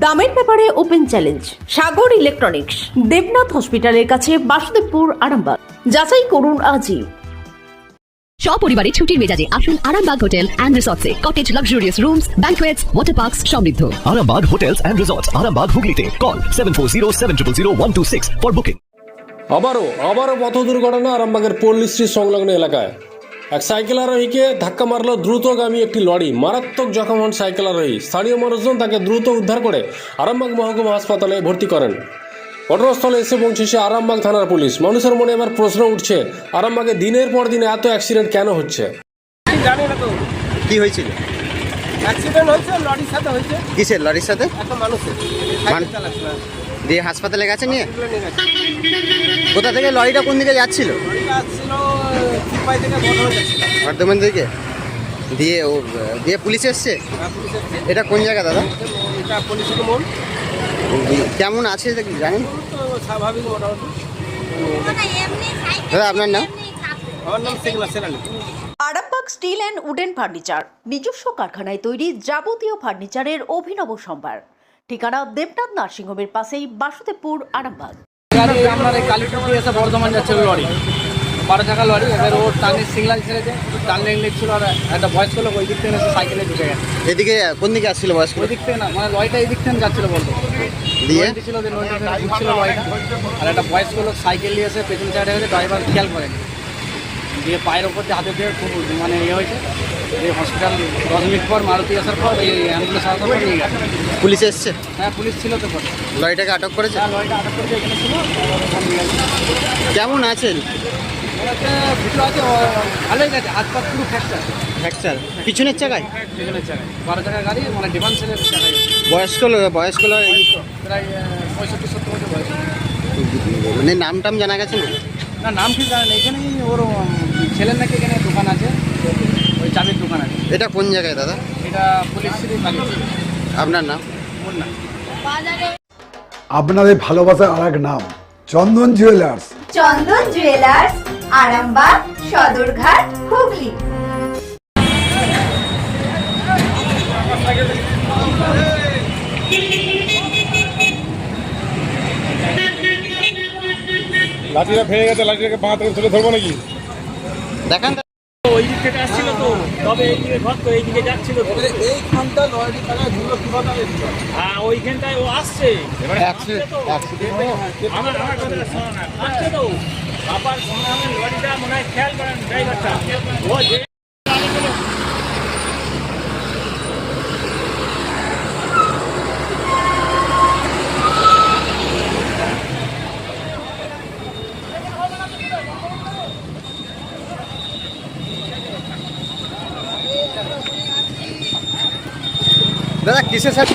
দামের ব্যাপারে open challenge Sagar electronics Debnath হসপিটালের কাছে বাসুদেবপুর আরামবাগ। যাচাই করুন আজই। সপরিবারে ছুটির মেজাজে আসুন Arambagh hotel and রিসর্টসে। Cottage luxurious rooms banquets water parks সমৃদ্ধ। Arambag Hotels and Resorts, Arambag Hooghly Call 740 for booking. আবারও আবারও পথ দুর্ঘটনা আরামবাগের পল্লী সংলগ্ন এলাকায়। এক সাইকেল আরোহীকে ধাক্কা মারল দ্রুতগামী একটি লরি। মারাত্মক জখম হন সাইকেল আরোহী। স্থানীয় মানুষজন তাকে দ্রুত উদ্ধার করে আরামবাগ মহকুমা হাসপাতালে ভর্তি করেন। ঘটনাস্থলে এসে পৌঁছেছে আরামবাগ থানার পুলিশ। মানুষের মনে এবার প্রশ্ন উঠছে আরামবাগে দিনের পর দিন এত অ্যাক্সিডেন্ট কেন হচ্ছে? জানি না তো। কি হয়েছিল? অ্যাক্সিডেন্ট হয়েছে লরির সাথে হয়েছে। কিসের লরির সাথে? একটা মানুষের। দিয়ে হাসপাতালে গেছে নিয়ে? কোথা থেকে লরিটা কোন দিকে যাচ্ছিল? লরিটা আসছিল চিপাই থেকে? বন্ধ হয়ে যাচ্ছিল বর্ধমান দিকে দিয়ে ও দিয়ে পুলিশ এসছে? এটা কোন জায়গা দাদা? এটা পুলিশের মন কেমন আছে এটা কি জানেন? স্বাভাবিক মোটামুটি দাদা আপনার নাম? আমার নাম Sheikh Naser Ali Arambagh steel and wooden furniture নিজস্ব কারখানায় তৈরি যাবতীয় ফার্নিচারের অভিনব সম্ভার। ঠিকানা দেবনাথ নার্সিংহোমের পাশেই বাসুদেবপুর আরামবাগ। আপনার এই কালীটুকি এসে বর্ধমান যাচ্ছিল লরি বারো চাকা লরি এবার ওর টানে সিগনাল ছেড়েছে টান লেন ছিল আর একটা বয়স্ক লোক ওই দিক থেকে এসে সাইকেলে ঢুকে গেছে। এদিকে কোন দিকে আসছিল বয়স্ক ওই দিক থেকে না মানে লরিটা এই দিক থেকে যাচ্ছিল বলতো। দিয়ে? ছিল যে থেকে ঢুকছিল লরিটা আর একটা বয়স্ক লোক সাইকেল নিয়ে এসে পেছন সাইডে গেছে ড্রাইভার খেয়াল করেনি দিয়ে পায়ের ওপর দিয়ে হাতে দিয়ে খুব মানে ইয়ে হয়েছে দিয়ে হসপিটাল দশ মিনিট পর মারুতি আসার পর এই অ্যাম্বুলেন্স আসার পর নিয়ে গেছে। পুলিশ এসছে? হ্যাঁ পুলিশ ছিল তো পরে। লরিটাকে আটক করেছে? হ্যাঁ লরিটা আটক করে দিয়ে এখানে ছিল কেমন আছেন? একটা ভিডিও আছে ও ভালোই গেছে হাত পা পুরো ফ্র্যাকচার ফ্র্যাকচার পিছনের চাকায়? পিছনের চাকায়। বারো গাড়ি মানে ডিফেন্সের চাকায়। বয়স্ক বয়স্ক প্রায় পঁয়ষট্টি সত্তর বছর বয়স। মানে নাম টাম জানা গেছে না? না নাম ঠিক জানেন এখানেই ওর ছেলের নাকি এখানে দোকান আছে। ওই চাবির দোকান আছে। এটা কোন জায়গায় দাদা? এটা পুলিশ আপনার নাম? মুন্না আপনাদের ভালোবাসার আর এক নাম চন্দন জুয়েলার্স। চন্দন জুয়েলার্স। আরামবাগ সদরঘাট হুগলি। লাঠিটা ভেঙে গেছে লাঠিটাকে বাঁ থেকে তুলে ধরবো নাকি? দেখান। ওই দিক থেকে আসছিল তো। তবে এই দিকে ঘর তো এই দিকে যাচ্ছিল তো। এইখানটা কীভাবে হ্যাঁ ওইখানটায় ও আসছে। এবারে আসছে তো। আমার আমার কথা শোনো না আসছে তো। বাবার সঙ্গে আমি লরিটা মনে হয় খেয়াল করেন ড্রাইভারটা ও দাদা কিসের সাথে?